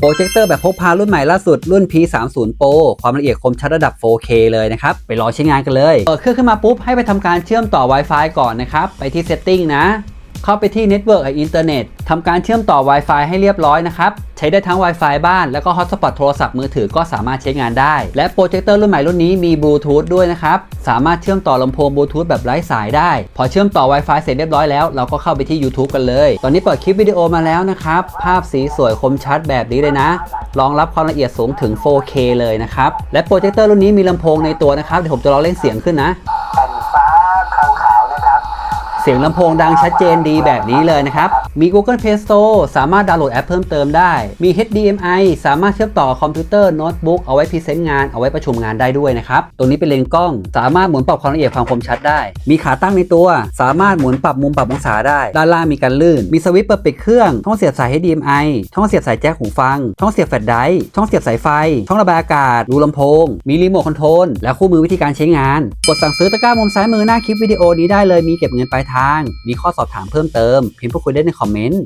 โปรเจคเตอร์แบบพกพารุ่นใหม่ล่าสุดรุ่น P30 Pro ความละเอียดคมชัดระดับ 4K เลยนะครับ ไปลองใช้งานกันเลย เปิดเครื่องขึ้นมาปุ๊บ ให้ไปทำการเชื่อมต่อ Wi-Fi ก่อนนะครับ ไปที่ Setting นะ เข้าไปที่ Network กับ Internet ทำการเชื่อมต่อ Wi-Fi ให้เรียบร้อยนะครับ ใช้ได้ทั้ง Wi-Fi บ้าน แล้วก็ Hotspot โทรศัพท์มือถือก็สามารถใช้งานได้ และโปรเจคเตอร์รุ่นใหม่รุ่นนี้มีบลูทูธด้วยนะครับ สามารถเชื่อมต่อลำโพงบลูทูธแบบไร้สายได้ พอเชื่อมต่อ Wi-Fi เสร็จเรียบร้อยแล้ว เราก็เข้าไปที่ YouTube กันเลย ตอนนี้เปิดคลิปวิดีโอมาแล้วนะครับ ภาพสีสวยคมชัดแบบนี้เลยนะรองรับความละเอียดสูงถึง 4K เลยนะครับ และโปรเจคเตอร์รุ่นนี้มีลำโพงในตัวนะครับ เดี๋ยวผมจะลองเล่นเสียงขึ้นนะ สียงลำโพงดังชัดเจนดีแบบนี้เลยนะครับ มี Google Play Store สามารถดาวน์โหลดแอปเพิ่มเติมได้ มี HDMI สามารถเชื่อมต่อคอมพิวเตอร์โน้ตบุ๊กเอาไว้พรีเซนต์งานเอาไว้ประชุมงานได้ด้วยนะครับ ตรงนี้เป็นเลนส์กล้อง สามารถหมุนปรับความละเอียดความคมชัดได้ มีขาตั้งในตัว สามารถหมุนปรับมุมปรับองศาได้ ด้านล่างมีการลื่น มีสวิตช์เปิดปิดเครื่องช่องเสียบสาย HDMI ช่องเสียบสายแจ็คหูฟัง ช่องเสียบแฟลชไดรฟ์ช่องเสียบสายไฟ ช่องระบายอากาศรูลำโพง มีรีโมทคอนโทรลและคู่มือวิธีการใช้งาน กดสั่งซื้อตะกร้ามุมซ้ายมือหน้าคลิปวิดีโอนี้ได้เลยมีเก็บเงินปลายทาง มีข้อสอบถามเพิ่มเติม พิมพ์พูดคุยได้ในคอมเมนต์